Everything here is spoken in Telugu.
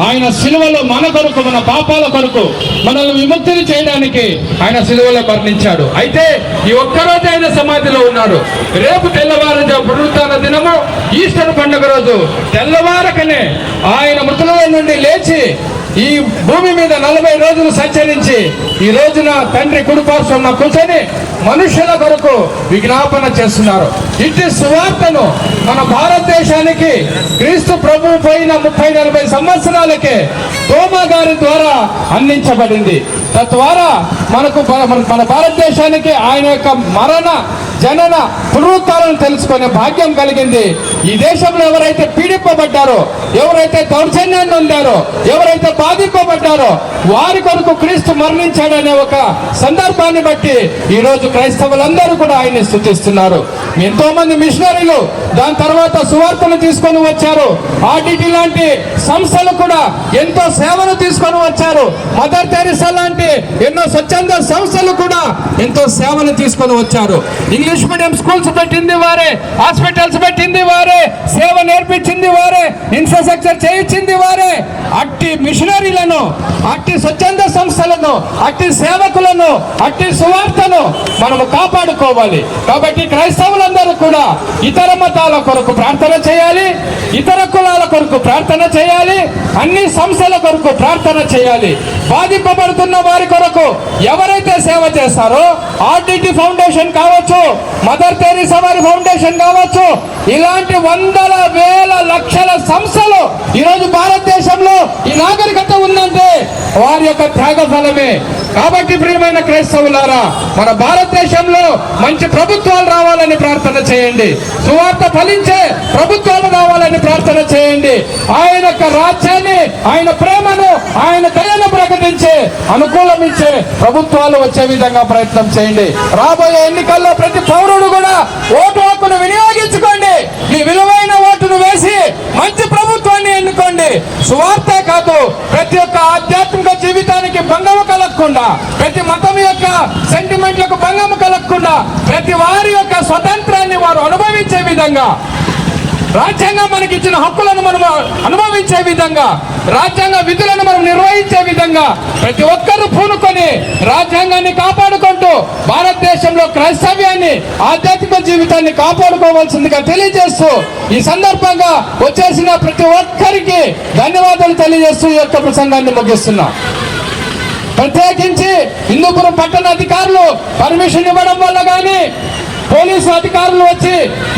ఆయన సిలువలో మన కొరకు మన పాపాల కొరకు మనల్ని విముక్తిని చేయడానికి ఆయన సిలువలో మరణించాడు. అయితే ఈ ఒక్కరోజు ఆయన సమాధిలో ఉన్నాడు. రేపు తెల్లవారు పునరుత్న దినము ఈస్టర్ పండుగ రోజు తెల్లవారకనే ఆయన మృతుల నుండి లేచి ఈ భూమి మీద నలభై రోజులు సంచరించి ఈ రోజున తండ్రి కుడిపార్శ్వం కూర్చొని మనుషుల కొరకు విజ్ఞాపన చేస్తున్నారు. ఇట్టి సువార్తను మన భారతదేశానికి క్రీస్తు ప్రభు పోయిన ముప్పై నలభై సంవత్సరాలకే తోమా గారి ద్వారా అందించబడింది. తద్వారా మనకు మన- మన భారతదేశానికి ఆయన యొక్క మరణ జనన పునరుత్వాలను తెలుసుకునే భాగ్యం కలిగింది. ఈ దేశంలో ఎవరైతే పీడింపబడ్డారో ఎవరైతే దౌర్జన్యాన్ని ఉండారో ఎవరైతే బాధింపబడ్డారో వారి కొరకు క్రీస్తు మరణించాడనే ఒక సందర్భాన్ని బట్టి ఈరోజు క్రైస్తవులందరూ కూడా ఆయన్ని స్థుతిస్తున్నారు. ఎంతో మంది మిషనరీలు దాని తర్వాత సువార్తను తీసుకొని వచ్చారు. ఆర్డిటి లాంటి సంస్థలు కూడా ఎంతో సేవను తీసుకొని వచ్చారు. మదర్ తెరిసా లాంటి ఎన్నో స్వచ్ఛంద సంస్థలు కూడా ఎంతో సేవను తీసుకొని వచ్చారు. ఇంగ్లీష్ ఇంగ్లీష్ మీడియం స్కూల్స్ పెట్టింది వారే హాస్పిటల్స్ పెట్టింది వారే సేవ నేర్పించింది వారే ఇన్ఫ్రాస్ట్రక్చర్ చేయించింది వారే అట్టి మిషనరీలను అట్టి స్వచ్ఛంద సంస్థలను అట్టి సేవకులను అట్టి సువార్తను మనము కాపాడుకోవాలి. కాబట్టి క్రైస్తవులందరూ కూడా ఇతర మతాల కొరకు ప్రార్థన చేయాలి ఇతర కొరకు ప్రార్థన చేయాలి అన్ని సంస్థల కొరకు ప్రార్థన చేయాలి. బాధింపబడుతున్న వారి కొరకు ఎవరైతే సేవ చేస్తారో ఆర్డిటి ఫౌండేషన్ కావచ్చు మదర్ తెరీసా వారి ఫౌండేషన్ కావచ్చు ఇలాంటి వందల వేల లక్షల సంస్థలు ఈరోజు దేశంలో ఈ నాగరికత ఉందంటే వారి యొక్క త్యాగ ఫలమే కాబట్టి ప్రియమైన క్రైస్తవులారా మన భారతదేశంలో మంచి ప్రభుత్వాలు రావాలని ప్రార్థన చేయండి. సువార్త ఫలించే ప్రభుత్వాలు రావాలని ప్రార్థన చేయండి. ఆయన యొక్క రాజ్యాన్ని ఆయన ప్రేమను ఆయన దయను ప్రకటించే అనుకూలమిచ్చే ప్రభుత్వాలు వచ్చే విధంగా ప్రయత్నం చేయండి. రాబోయే ఎన్నికల్లో ప్రతి పౌరుడు కూడా ఓటు హక్కును వినియోగించుకోండి. ఈ విలువైన ఎన్నుకోండి సువార్తే కాదు ప్రతి ఒక్క ఆధ్యాత్మిక జీవితానికి భంగము కలగకుండా ప్రతి మతం యొక్క సెంటిమెంట్లకు భంగము కలగకుండా ప్రతి వారి యొక్క స్వతంత్రాన్ని వారు అనుభవించే విధంగా రాజ్యాంగం మనకి ఇచ్చిన హక్కులను మనం అనుభవించే విధంగా రాజ్యాంగ విధులను మనం నిర్వహించే విధంగా ప్రతి ఒక్కరూ పూనుకొని రాజ్యాంగాన్ని కాపాడుకుంటూ భారతదేశంలో క్రైస్తవ్యాన్ని ఆధ్యాత్మిక జీవితాన్ని కాపాడుకోవాల్సిందిగా తెలియజేస్తూ ఈ సందర్భంగా వచ్చేసిన ప్రతి ఒక్కరికి ధన్యవాదాలు తెలియజేస్తూ ఈ యొక్క ప్రసంగాన్ని ముగిస్తున్నా. ప్రత్యేకించి హిందూపురం పట్టణ అధికారులు పర్మిషన్ ఇవ్వడం వల్ల కానీ పోలీసు అధికారులు వచ్చి